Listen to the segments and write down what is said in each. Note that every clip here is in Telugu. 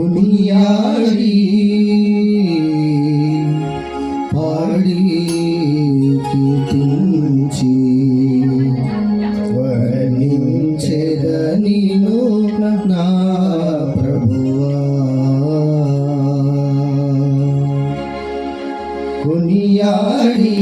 కొనియాడి పాడి కీర్తించి వర్ణించెదనిను నా ప్రభువా కొనియాడి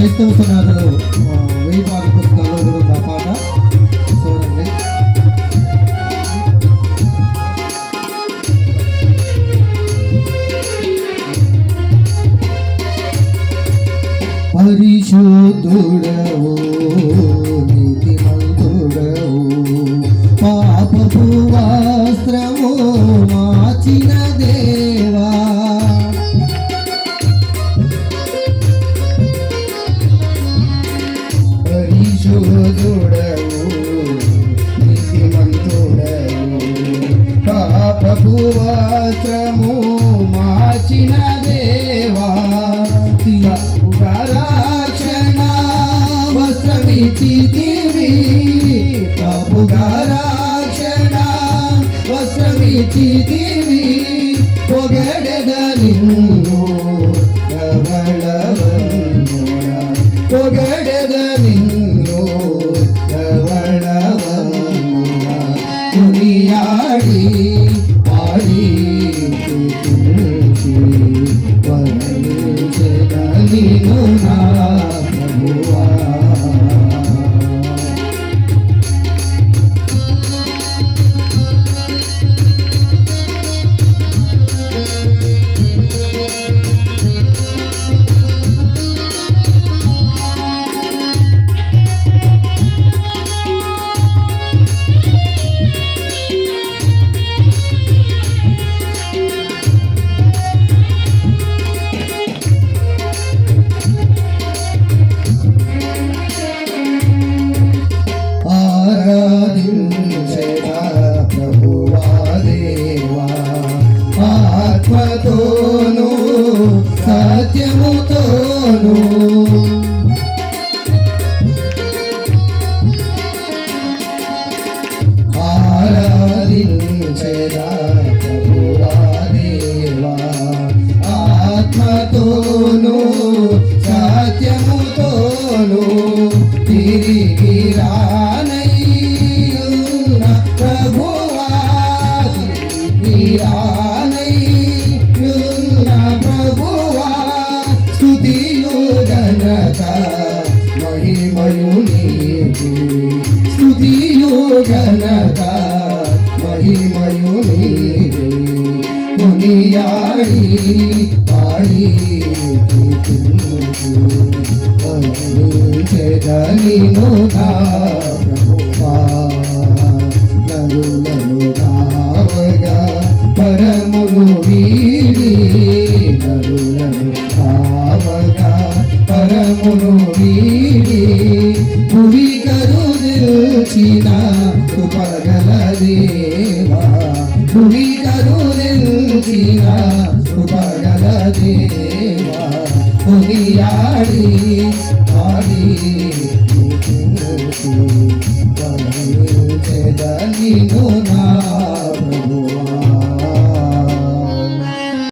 క్రైస్తవ సమాధులు వెయ్యి పాట పుస్తకాల్లో కూడా ఆ పాట. చూడండి. పరిశుద్ధుడవు నీతిమంతుడవు పాపపు వస్త్రము మాచిన దేవా ಪಾಪುಗಾರಾಕ್ಷಣ ವಸ್ತ್ರವಿಚಿದೀವಿ ಒಗಡೆದ ನಿನ್ನು ಕವಳವನ್ನು ಒಗಡೆದ ನಿನ್ನು ఆత్మతోను సత్యముతోను ఆరాధించెదా ప్రభువా ఆత్మతోను సత్యముతోను తిరిగి రానయ్యున్న ప్రభువా. తిరిగి మహిమయు నీకు. స్తుతియు ఘనత మహిమయు నీకు. మునియాడి పాడి చెదనిను ప్రభువా నరులను వీడి నరులను వీడి పుడి కరుదిల్చిన కృపగల దేవా పుడి కరుదిల్చిన కృపగల దేవా కొనియాడి ఆడి